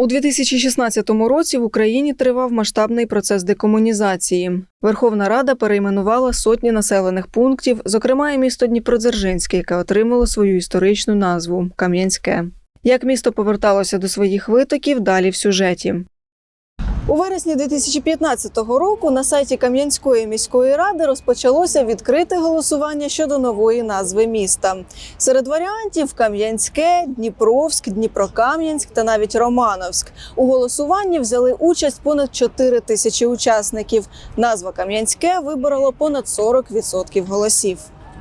У 2016 році в Україні тривав масштабний процес декомунізації. Верховна Рада перейменувала сотні населених пунктів, зокрема і місто Дніпродзержинське, яке отримало свою історичну назву Кам'янське. Як місто поверталося до своїх витоків, далі в сюжеті. У вересні 2015 року на сайті Кам'янської міської ради розпочалося відкрите голосування щодо нової назви міста. Серед варіантів Кам'янське, Дніпровськ, Дніпрокам'янськ та навіть Романовськ. У голосуванні взяли участь понад 4 тисячі учасників. Назва Кам'янське виборола понад 40% голосів.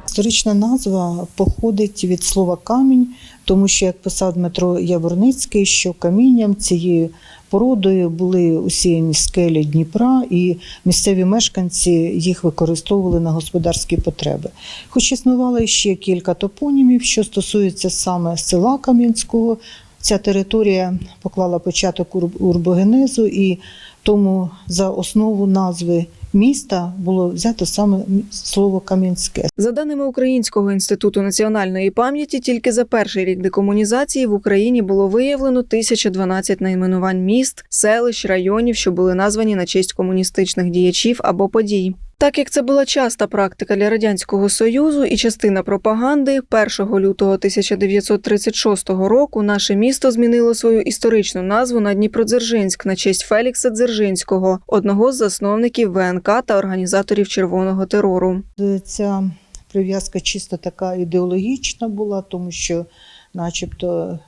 Історична назва походить від слова камінь, тому що, як писав Дмитро Яворницький, що камінням цією породою були усіяні скелі Дніпра, і місцеві мешканці їх використовували на господарські потреби. Хоч існувало ще кілька топонімів, що стосуються саме села Кам'янського. Ця територія поклала початок урбогенезу, і тому за основу назви міста було взято саме слово Кам'янське. За даними Українського інституту національної пам'яті, тільки за перший рік декомунізації в Україні було виявлено 1012 найменувань міст, селищ, районів, що були названі на честь комуністичних діячів або подій. Так як це була часта практика для радянського союзу і частина пропаганди, 1 лютого 1936 року наше місто змінило свою історичну назву на Дніпродзержинськ на честь Фелікса Дзержинського, одного з засновників ВНК та організаторів червоного терору. Ця прив'язка чисто така ідеологічна була, тому що, начебто,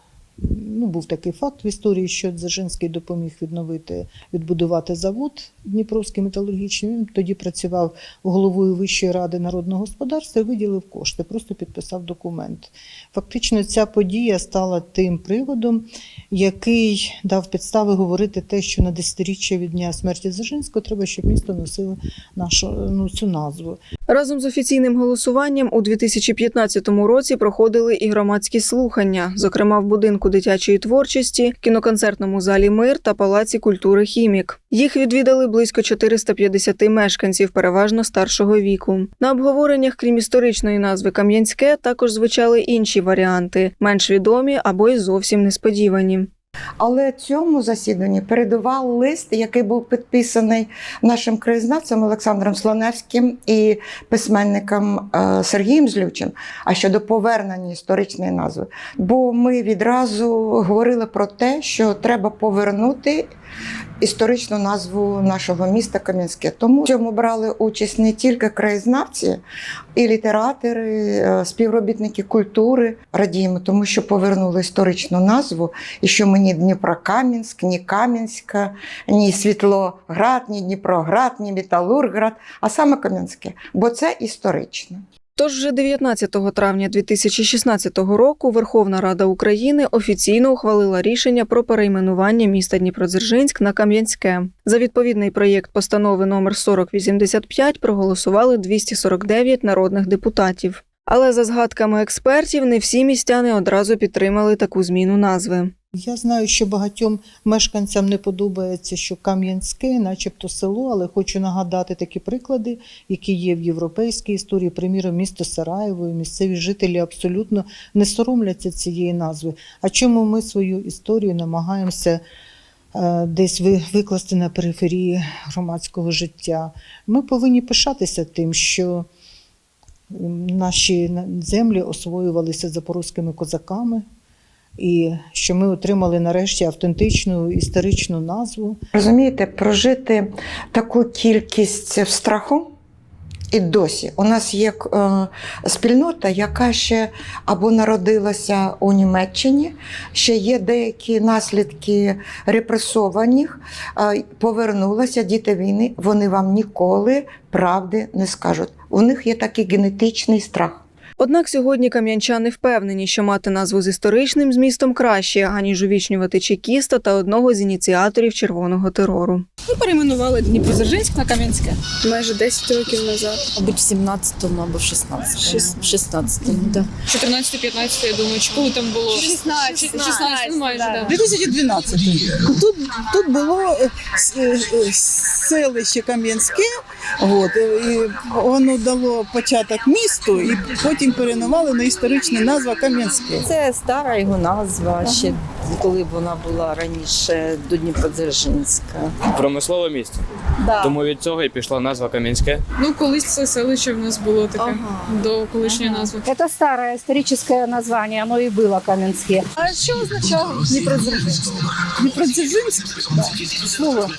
ну, був такий факт в історії, що Дзержинський допоміг відновити, відбудувати завод Дніпровський металургічний. Він тоді працював головою Вищої ради народного господарства і виділив кошти, просто підписав документ. Фактично, ця подія стала тим приводом, який дав підстави говорити те, що на десятиріччя від дня смерті Дзержинського треба, щоб місто носило нашу ну, цю назву. Разом з офіційним голосуванням у 2015 році проходили і громадські слухання, зокрема в будинку дитячої творчості, кіноконцертному залі Мир та палаці культури Хімік. Їх відвідали близько 450 мешканців, переважно старшого віку. На обговореннях, крім історичної назви Кам'янське, також звучали інші варіанти, менш відомі або й зовсім несподівані. Але цьому засіданні передував лист, який був підписаний нашим краєзнавцем Олександром Слоневським і письменником е, Сергієм Злючим, а щодо повернення історичної назви. Бо ми відразу говорили про те, що треба повернути історичну назву нашого міста Кам'янське. Тому в цьому брали участь не тільки краєзнавці, і літератори, е, співробітники культури. Радіємо, тому що повернули історичну назву, і що ми ні Дніпрокам'янськ, ні Кам'янська, ні Світлоград, ні Дніпроград, ні Металурград, а саме Кам'янське, бо це історично. Тож вже 19 травня 2016 року Верховна Рада України офіційно ухвалила рішення про перейменування міста Дніпродзержинськ на Кам'янське. За відповідний проєкт постанови номер 4085 проголосували 249 народних депутатів. Але за згадками експертів, не всі містяни одразу підтримали таку зміну назви. Я знаю, що багатьом мешканцям не подобається, що Кам'янське, начебто село, але хочу нагадати такі приклади, які є в європейській історії. Приміром, місто Сараєво, місцеві жителі абсолютно не соромляться цієї назви. А чому ми свою історію намагаємося е, десь викласти на периферії громадського життя? Ми повинні пишатися тим, що наші землі освоювалися запорозькими козаками. І що ми отримали нарешті автентичну історичну назву. Розумієте, прожити таку кількість страху. І досі у нас є е, спільнота, яка ще або народилася у Німеччині, ще є деякі наслідки репресованих, повернулася діти війни. Вони вам ніколи правди не скажуть. У них є такий генетичний страх. Однак сьогодні кам'янчани впевнені, що мати назву з історичним змістом краще, аніж увічнювати чекіста та одного з ініціаторів червоного терору. Ми перейменували Дніпродзержинськ на Кам'янське. Майже 10 років назад. Мабуть, в 17-му або в 16-му. Шіс- В 16-му, так. 14-15, я думаю, чи коли там було? 16, 16, ну майже, да. так. 2012. Тут, тут було е, е, е, селище Кам'янське, от, е, і воно дало початок місту, і потім перейменували на історичну назву Кам'янське. Це стара його назва, ще коли б вона була раніше до Дніпродзержинська. Промислове місце. Да. Тому від цього і пішла назва Кам'янське. Ну, колись це селище в нас було таке Ага. до колишньої Ага. назви. Это старое историческое название, оно и было Каменске. А що означало Дніпродзержинськ? Дніпродзержинськ? Да, слово.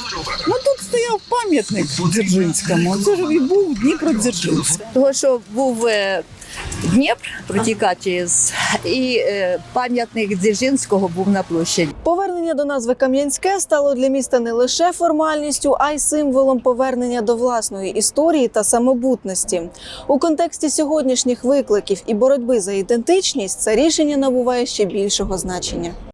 Ну стояв пам'ятник Дзержинському. Це ж і був Дніпродзержинськ. Того, що був е, Дніпр протікав через, і е, пам'ятник Дзержинського був на площаді. Повернення до назви Кам'янське стало для міста не лише формальністю, а й символом повернення до власної історії та самобутності. У контексті сьогоднішніх викликів і боротьби за ідентичність це рішення набуває ще більшого значення.